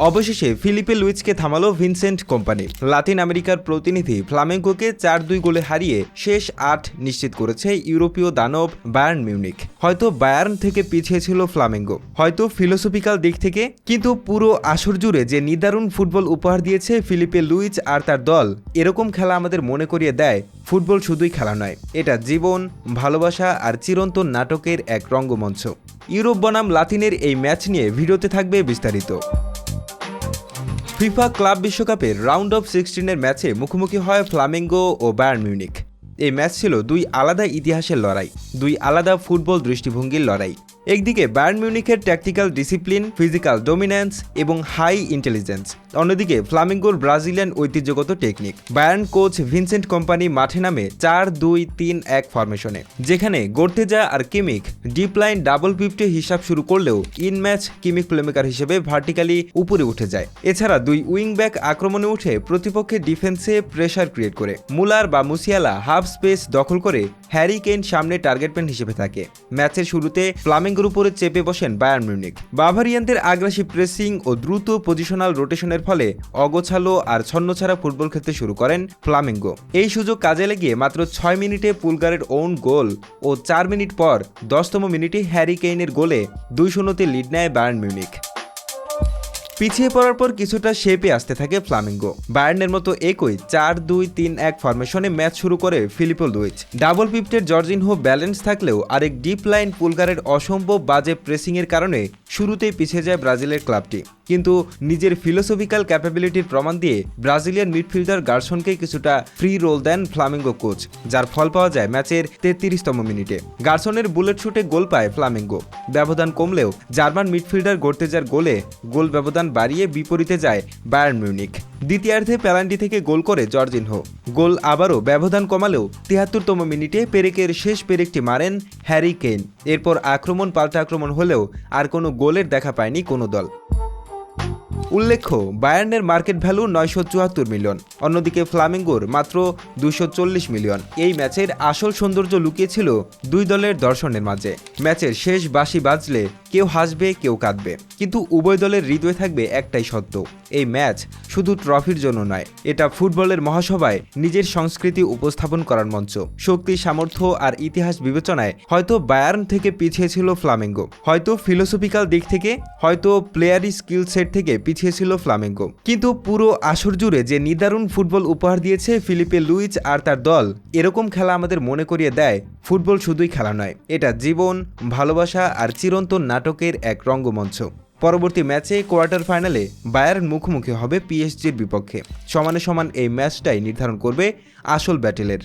অবশেষে ফিলিপে লুইসকে থামালো ভিনসেন্ট কোম্পানি। লাতিন আমেরিকার প্রতিনিধি ফ্লামেঙ্কোকে চার দুই গোলে হারিয়ে শেষ আট নিশ্চিত করেছে ইউরোপীয় দানব বায়ার্ন মিউনিক হয়তো বায়ার্ন থেকে পিছিয়ে ছিল ফ্লামেঙ্গো হয়তো ফিলোসফিক্যাল দিক থেকে, কিন্তু পুরো আসর জুড়ে যে নিদারুণ ফুটবল উপহার দিয়েছে ফিলিপে লুইচ আর তার দল, এরকম খেলা আমাদের মনে করিয়ে দেয়, ফুটবল শুধুই খেলা নয়। এটা জীবন, ভালোবাসা আর চিরন্তন নাটকের এক রঙ্গমঞ্চ। ইউরোপ বনাম লাতিনের এই ম্যাচ নিয়ে ভিডিওতে থাকবে বিস্তারিত। ফিফা ক্লাব বিশ্বকাপের রাউন্ড অফ সিক্সটিনের ম্যাচে মুখোমুখি হয় ফ্লামেঙ্গো ও বায়ার মিউনিক এই ম্যাচ ছিল দুই আলাদা ইতিহাসের লড়াই, দুই আলাদা ফুটবল দৃষ্টিভঙ্গির লড়াই। একদিকে বায়ার্ন মিউনিকের ট্যাকটিক্যাল ডিসিপ্লিন ফিজিক্যাল ডমিন্যান্স এবং হাই ইন্টেলিজেন্স অন্যদিকে ফ্লামিঙ্গোর ব্রাজিলিয়ান ঐতিহ্যগত technique Bayern coach Vincent Kompany মাঠে নামে চার, দুই, তিন, এক ফরমেশনে যেখানে গোর্তেজা আর Kimmich deep line double fifty হিসাব শুরু করলেও ইন ম্যাচ কিমিক প্লেমেকার হিসেবে ভার্টিক্যালি উপরে উঠে যায়। এছাড়া দুই উইং ব্যাক আক্রমণে উঠে প্রতিপক্ষের ডিফেন্সে প্রেসার ক্রিয়েট করে। মুলার বা মুসিয়ালা হাফ স্পেস দখল করে হ্যারি কেন সামনে টার্গেটম্যান হিসেবে থাকে। ম্যাচের শুরুতে ফ্লামেঙ্গোর উপরে চেপে বসেন বায়ার্ন মিউনিক বাভারিয়ানদের আগ্রাসী প্রেসিং ও দ্রুত পজিশনাল রোটেশনের ফলে অগোছালো আর ছন্নছাড়া ফুটবল খেলতে শুরু করেন ফ্লামেঙ্গো। এই সুযোগ কাজে লাগিয়ে মাত্র ছয় মিনিটে পুলগারের ওন গোল ও চার মিনিট পর দশতম মিনিটে হ্যারি কেইনের গোলে দুই শূন্যতে লিড নেয় বায়ার্ন মিউনিক পিছিয়ে পড়ার পর কিছুটা শেপে আসতে থাকে ফ্লামিঙ্গো বায়ার্নের মতো একই চার দুই তিন এক ফরমেশনে ম্যাচ শুরু করে ফিলিপো লুইচ ডাবল পিফ্টের জর্জিন হো ব্যালেন্স থাকলেও আরেক ডিপ লাইন পুলগারের অসম্ভব বাজে প্রেসিংয়ের কারণে শুরুতেই পিছিয়ে যায় ব্রাজিলের ক্লাবটি কিন্তু নিজের ফিলোসফিক্যাল ক্যাপাবিলিটির প্রমাণ দিয়ে ব্রাজিলিয়ান মিডফিল্ডার গার্সনকে কিছুটা ফ্রি রোল দেন ফ্লামিঙ্গো কোচ যার ফল পাওয়া যায় ম্যাচের তেত্রিশতম মিনিটে। গার্সনের বুলেট শুটে গোল পায় ফ্লামিঙ্গো ব্যবধান কমলেও জার্মান মিডফিল্ডার গড়তে যার গোলে গোল ব্যবধান বাড়িয়ে বিপরীতে যায় বায়ার্ন মিউনিক দ্বিতীয়ার্ধে প্যালান্টি থেকে গোল করে জর্জিনহো। গোল আবারও ব্যবধান কমালেও তিয়াত্তরতম মিনিটে পেরেকের শেষ পেরেকটি মারেন হ্যারি কেন এরপর আক্রমণ পাল্টা আক্রমণ হলেও আর কোনো গোলের দেখা পায়নি কোনো দল। উল্লেখ্য, বায়ার্নের মার্কেট ভ্যালু নয়শো চুয়াত্তর মিলিয়ন, অন্যদিকে ফ্লামিঙ্গোর মাত্র দুশো চল্লিশ মিলিয়ন। এই ম্যাচের আসল সৌন্দর্য লুকিয়েছিল দুই দলের দর্শনের মাঝে। ম্যাচের শেষ বাঁশি বাজলে কেউ হাসবে, কেউ কাঁদবে, কিন্তু উভয় দলের হৃদয়ে থাকবে একটাই সত্য, এই ম্যাচ শুধু ট্রফির জন্য নয়, এটা ফুটবলের মহাসভায় নিজের সংস্কৃতি উপস্থাপন করার মঞ্চ। শক্তি, সামর্থ্য আর ইতিহাস বিবেচনায় হয়তো বায়ার্ন থেকে পিছিয়ে ছিল ফ্লামেঙ্গো, হয়তো ফিলোসফিক্যাল দিক থেকে, হয়তো প্লেয়ারি স্কিল সেট থেকে পিছিয়ে ছিল ফ্লামেঙ্গো। কিন্তু পুরো আসর জুড়ে যে নিদারুণ ফুটবল উপহার দিয়েছে ফিলিপে লুইচ আর তার দল, এরকম খেলা আমাদের মনে করিয়ে দেয়, ফুটবল শুধুই খেলা নয়। এটা জীবন, ভালোবাসা আর চিরন্তন নাটকের এক রঙ্গমঞ্চ। পরবর্তী ম্যাচে কোয়ার্টার ফাইনালে বায়ার্ন মুখোমুখি হবে পিএসজির বিপক্ষে। সমানে সমান এই ম্যাচটাই নির্ধারণ করবে আসল ব্যাটেলের।